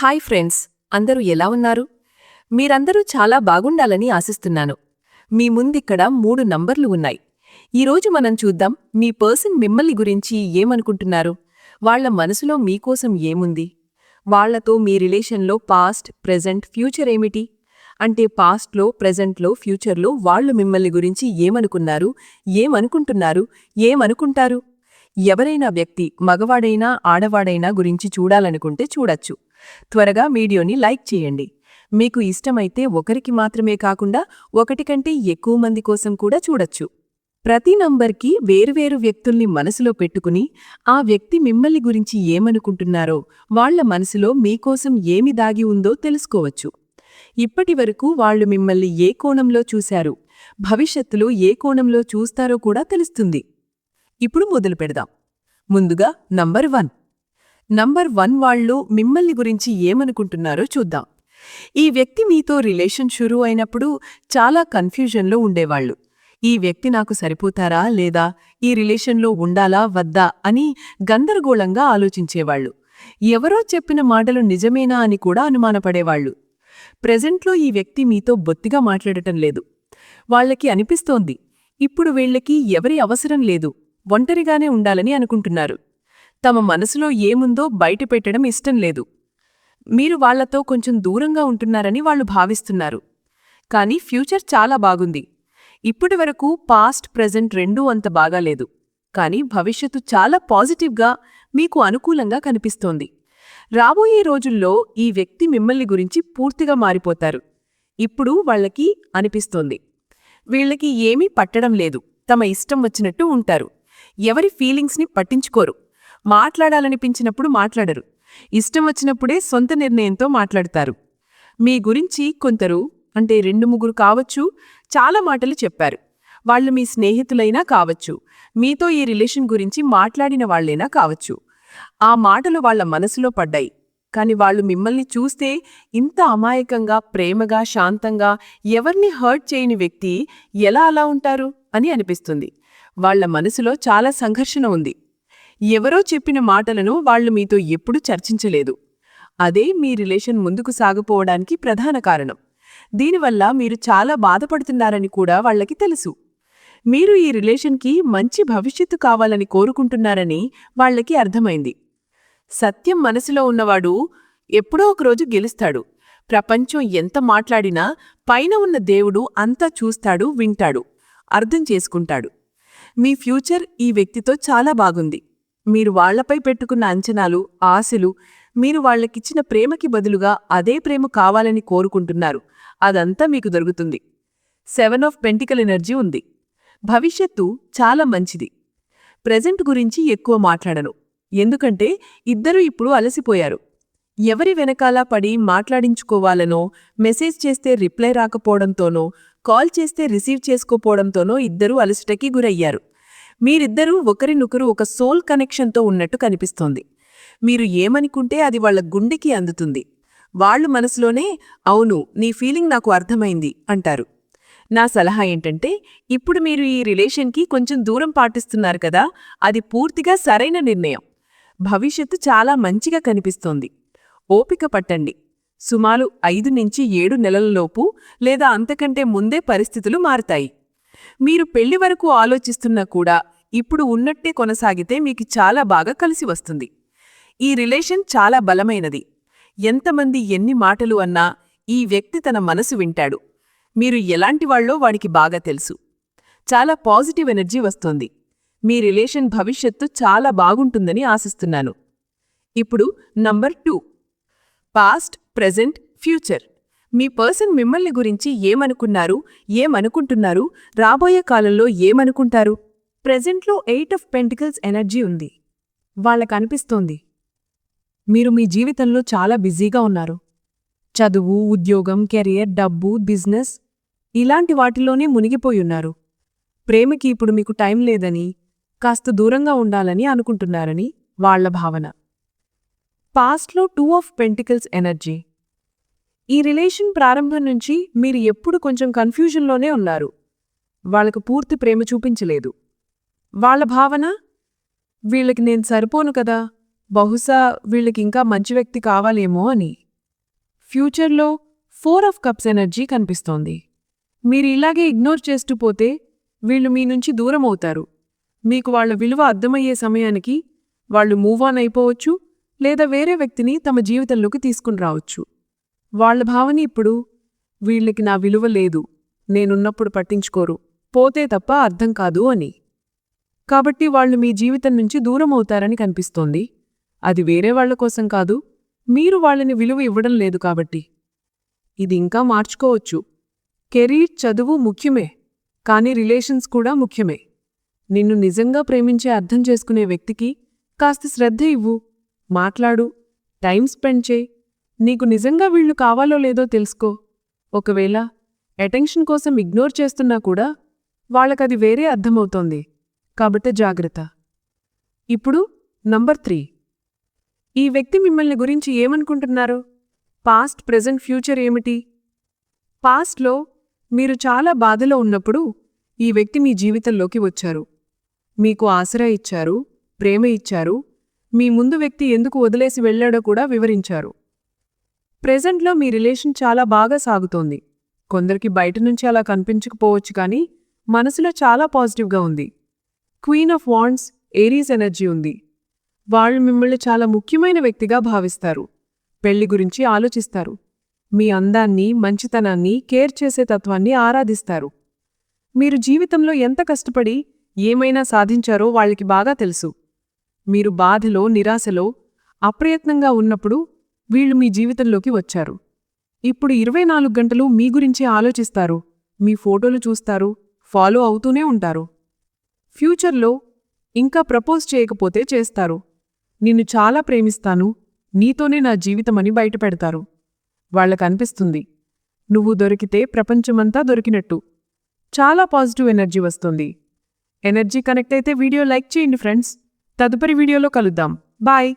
Hi friends అందరూ ఎలా ఉన్నారు? మీరందరూ చాలా బాగుండాలని ఆశిస్తున్నాను. మీ ముందిక్కడ మూడు నంబర్లు ఉన్నాయి. ఈరోజు మనం చూద్దాం మీ పర్సన్ మిమ్మల్ని గురించి ఏమనుకుంటున్నారు? వాళ్ళ మనసులో మీకోసం ఏముంది? వాళ్ళతో మీ రిలేషన్లో పాస్ట్ ప్రెజెంట్ ఫ్యూచర్ ఏమిటి? అంటే పాస్ట్లో ప్రెజెంట్లో ఫ్యూచర్లో వాళ్ళు మిమ్మల్ని గురించి ఏమనుకున్నారు? ఏమనుకుంటున్నారు? ఏమనుకుంటారు? ఎవరైనా వ్యక్తి మగవాడైనా ఆడవాడైనా గురించి చూడాలనుకుంటే చూడొచ్చు. త్వరగా వీడియోని లైక్ చేయండి. మీకు ఇష్టమైతే ఒకరికి మాత్రమే కాకుండా ఒకటి కంటే ఎక్కువ మంది కోసం కూడా చూడొచ్చు. ప్రతి నంబర్కి వేరువేరు వ్యక్తుల్ని మనసులో పెట్టుకుని ఆ వ్యక్తి మిమ్మల్ని గురించి ఏమనుకుంటున్నారో వాళ్ళ మనసులో మీకోసం ఏమి దాగి ఉందో తెలుసుకోవచ్చు. ఇప్పటివరకు వాళ్ళు మిమ్మల్ని ఏ కోణంలో చూశారు భవిష్యత్తులో ఏ కోణంలో చూస్తారో కూడా తెలుస్తుంది. ఇప్పుడు మొదలు పెడదాం. ముందుగా నంబర్ వన్. నంబర్ వన్ వాళ్ళు మిమ్మల్ని గురించి ఏమనుకుంటున్నారో చూద్దాం. ఈ వ్యక్తి మీతో రిలేషన్ షురూ అయినప్పుడు చాలా కన్ఫ్యూజన్లో ఉండేవాళ్ళు. ఈ వ్యక్తి నాకు సరిపోతారా లేదా ఈ రిలేషన్లో ఉండాలా వద్దా అని గందరగోళంగా ఆలోచించేవాళ్ళు. ఎవరో చెప్పిన మాటలు నిజమేనా అని కూడా అనుమానపడేవాళ్ళు. ప్రెజెంట్లో ఈ వ్యక్తి మీతో బొత్తిగా మాట్లాడటం లేదు. వాళ్ళకి అనిపిస్తోంది ఇప్పుడు వీళ్ళకి ఎవరి అవసరం లేదు ఒంటరిగానే ఉండాలని అనుకుంటున్నారు. తమ మనసులో ఏముందో బయటపెట్టడం ఇష్టం లేదు. మీరు వాళ్ళతో కొంచెం దూరంగా ఉంటున్నారని వాళ్ళు భావిస్తున్నారు. కానీ ఫ్యూచర్ చాలా బాగుంది. ఇప్పటివరకు పాస్ట్ ప్రెజెంట్ రెండూ అంత బాగాలేదు. కానీ భవిష్యత్తు చాలా పాజిటివ్గా మీకు అనుకూలంగా కనిపిస్తోంది. రాబోయే రోజుల్లో ఈ వ్యక్తి మిమ్మల్ని గురించి పూర్తిగా మారిపోతారు. ఇప్పుడు వాళ్ళకి అనిపిస్తోంది. వీళ్ళకి ఏమీ పట్టడం లేదు. తమ ఇష్టం వచ్చినట్టు ఉంటారు. ఎవరి ఫీలింగ్స్ని పట్టించుకోరు. మాట్లాడాలనిపించినప్పుడు మాట్లాడరు. ఇష్టం వచ్చినప్పుడే సొంత నిర్ణయంతో మాట్లాడతారు. మీ గురించి కొందరు అంటే రెండు ముగ్గురు కావచ్చు చాలా మాటలు చెప్పారు. వాళ్ళు మీ స్నేహితులైనా కావచ్చు మీతో ఈ రిలేషన్ గురించి మాట్లాడిన వాళ్ళైనా కావచ్చు. ఆ మాటలు వాళ్ళ మనసులో పడ్డాయి. కాని వాళ్ళు మిమ్మల్ని చూస్తే ఇంత అమాయకంగా ప్రేమగా శాంతంగా ఎవరిని హర్ట్ చేయని వ్యక్తి ఎలా అలా ఉంటారు అని అనిపిస్తుంది. వాళ్ళ మనసులో చాలా సంఘర్షణ ఉంది. ఎవరో చెప్పిన మాటలను వాళ్ళు మీతో ఎప్పుడూ చర్చించలేదు. అదే మీ రిలేషన్ ముందుకు సాగిపోవడానికి ప్రధాన కారణం. దీనివల్ల మీరు చాలా బాధపడుతున్నారని కూడా వాళ్ళకి తెలుసు. మీరు ఈ రిలేషన్కి మంచి భవిష్యత్తు కావాలని కోరుకుంటున్నారని వాళ్ళకి అర్థమైంది. సత్యం మనసులో ఉన్నవాడు ఎప్పుడో ఒకరోజు గెలుస్తాడు. ప్రపంచం ఎంత మాట్లాడినా పైన ఉన్న దేవుడు అంతా చూస్తాడు వింటాడు అర్థం చేసుకుంటాడు. మీ ఫ్యూచర్ ఈ వ్యక్తితో చాలా బాగుంది. మీరు వాళ్ళపై పెట్టుకున్న అంచనాలు ఆశలు మీరు వాళ్ళకిచ్చిన ప్రేమకి బదులుగా అదే ప్రేమ కావాలని కోరుకుంటున్నారు. అదంతా మీకు దొరుకుతుంది. సెవెన్ ఆఫ్ పెంటికల్ ఎనర్జీ ఉంది. భవిష్యత్తు చాలా మంచిది. ప్రెజెంట్ గురించి ఎక్కువ మాట్లాడను. ఎందుకంటే ఇద్దరూ ఇప్పుడు అలసిపోయారు. ఎవరి వెనకాల పడి మాట్లాడించుకోవాలనో మెసేజ్ చేస్తే రిప్లై రాకపోవడంతోనో కాల్ చేస్తే రిసీవ్ చేసుకోపోవడంతోనో ఇద్దరూ అలసటకి గురయ్యారు. మీరిద్దరూ ఒకరినొకరు ఒక సోల్ కనెక్షన్తో ఉన్నట్టు కనిపిస్తోంది. మీరు ఏమనుకుంటే అది వాళ్ళ గుండెకి అందుతుంది. వాళ్ళు మనసులోనే అవును నీ ఫీలింగ్ నాకు అర్థమైంది అంటారు. నా సలహా ఏంటంటే ఇప్పుడు మీరు ఈ రిలేషన్కి కొంచెం దూరం పాటిస్తున్నారు కదా అది పూర్తిగా సరైన నిర్ణయం. భవిష్యత్తు చాలా మంచిగా కనిపిస్తోంది. ఓపిక పట్టండి. సుమారు ఐదు నుంచి ఏడు నెలలలోపు లేదా అంతకంటే ముందే పరిస్థితులు మారతాయి. మీరు పెళ్ళి వరకు ఆలోచిస్తున్నా కూడా ఇప్పుడు ఉన్నట్టే కొనసాగితే మీకు చాలా బాగా కలిసి వస్తుంది. ఈ రిలేషన్ చాలా బలమైనది. ఎంతమంది ఎన్ని మాటలు అన్నా ఈ వ్యక్తి తన మనసు వింటాడు. మీరు ఎలాంటివాళ్ళో వాడికి బాగా తెలుసు. చాలా పాజిటివ్ ఎనర్జీ వస్తోంది. మీ రిలేషన్ భవిష్యత్తు చాలా బాగుంటుందని ఆశిస్తున్నాను. ఇప్పుడు number two. Past present future. మీ పర్సన్ మిమ్మల్ని గురించి ఏమనుకున్నారు ఏమనుకుంటున్నారు రాబోయే కాలంలో ఏమనుకుంటారు? ప్రెజెంట్లో ఎయిట్ ఆఫ్ పెంటికల్స్ ఎనర్జీ ఉంది. వాళ్ళకనిపిస్తోంది. మీరు మీ జీవితంలో చాలా బిజీగా ఉన్నారు. చదువు ఉద్యోగం కెరియర్ డబ్బు బిజినెస్ ఇలాంటి వాటిలోనే మునిగిపోయున్నారు ప్రేమకి ఇప్పుడు మీకు టైం లేదని కాస్త దూరంగా ఉండాలని అనుకుంటున్నారని వాళ్ళ భావన. పాస్ట్లో టూ ఆఫ్ పెంటికల్స్ ఎనర్జీ. ఈ రిలేషన్ ప్రారంభం నుంచి మీరు ఎప్పుడు కొంచెం కన్ఫ్యూజన్లోనే ఉన్నారు. వాళ్ళకు పూర్తి ప్రేమ చూపించలేదు. వాళ్ళ భావన? వీళ్ళకి నేను సరిపోను కదా. బహుశా వీళ్ళకి ఇంకా మంచి వ్యక్తి కావాలేమో అని. ఫ్యూచర్లో ఫోర్ ఆఫ్ కప్స్ ఎనర్జీ కనిపిస్తోంది. మీరు ఇలాగే ఇగ్నోర్ చేస్తూ పోతే వీళ్ళు మీ నుంచి దూరం అవుతారు. మీకు వాళ్ళ విలువ అర్థమయ్యే సమయానికి వాళ్ళు మూవ్ ఆన్ అయిపోవచ్చు లేదా వేరే వ్యక్తిని తమ జీవితంలోకి తీసుకుని రావచ్చు. వాళ్ళ భావన ఇప్పుడు వీళ్ళకి నా విలువ లేదు నేనున్నప్పుడు పట్టించుకోరు పోతే తప్ప అర్థం కాదు అని. కాబట్టి వాళ్ళు మీ జీవితం నుంచి దూరం అవుతారని కనిపిస్తోంది. అది వేరే వాళ్ళ కోసం కాదు మీరు వాళ్ళని విలువ ఇవ్వడం లేదు కాబట్టి. ఇది ఇంకా మార్చుకోవచ్చు. కెరీర్ చదువు ముఖ్యమే కానీ రిలేషన్స్ కూడా ముఖ్యమే. నిన్ను నిజంగా ప్రేమించే అర్థం చేసుకునే వ్యక్తికి కాస్త శ్రద్ధ ఇవ్వు మాట్లాడు టైం స్పెండ్ చేయి. నీకు నిజంగా వీళ్ళు కావాలో లేదో తెలుసుకో. ఒకవేళ అటెన్షన్ కోసం ఇగ్నోర్ చేస్తున్నా కూడా వాళ్ళకది వేరే అర్థమవుతోంది. కాబట్టి జాగ్రత్త. ఇప్పుడు నంబర్ త్రీ. ఈ వ్యక్తి మిమ్మల్ని గురించి ఏమనుకుంటున్నారు? పాస్ట్ ప్రెజెంట్ ఫ్యూచర్ ఏమిటి? పాస్ట్లో మీరు చాలా బాధలో ఉన్నప్పుడు ఈ వ్యక్తి మీ జీవితంలోకి వచ్చారు. మీకు ఆసరా ఇచ్చారు ప్రేమ ఇచ్చారు మీ ముందు వ్యక్తి ఎందుకు వదిలేసి వెళ్ళాడో కూడా వివరించారు. ప్రెజెంట్లో మీ రిలేషన్ చాలా బాగా సాగుతోంది. కొందరికి బయట నుంచి అలా కనిపించకపోవచ్చు కానీ మనసులో చాలా పాజిటివ్గా ఉంది. Queen of wands Aries energy ఉంది. వాళ్ళు మిమ్మల్ని చాలా ముఖ్యమైన వ్యక్తిగా భావిస్తారు. పెళ్ళి గురించి ఆలోచిస్తారు. మీ అందాన్ని మంచితనాన్ని కేర్ చేసే తత్వాన్ని ఆరాధిస్తారు. మీరు జీవితంలో ఎంత కష్టపడి ఏమైనా సాధించారో వాళ్ళకి బాగా తెలుసు. మీరు బాధలో నిరాశలో అప్రయత్నంగా ఉన్నప్పుడు వీళ్ళు మీ జీవితంలోకి వచ్చారు. ఇప్పుడు ఇరవై నాలుగు గంటలు మీ గురించి ఆలోచిస్తారు. మీ ఫోటోలు చూస్తారు. ఫాలో అవుతూనే ఉంటారు. ఫ్యూచర్లో ఇంకా ప్రపోజ్ చేయకపోతే చేస్తారు. నిన్ను చాలా ప్రేమిస్తాను. నీతోనే నా జీవితమని బయటపెడతారు. వాళ్ళకనిపిస్తుంది నువ్వు దొరికితే ప్రపంచమంతా దొరికినట్టు. చాలా పాజిటివ్ ఎనర్జీ వస్తుంది. ఎనర్జీ కనెక్ట్ అయితే వీడియో లైక్ చేయండి ఫ్రెండ్స్. తదుపరి వీడియోలో కలుద్దాం. బాయ్.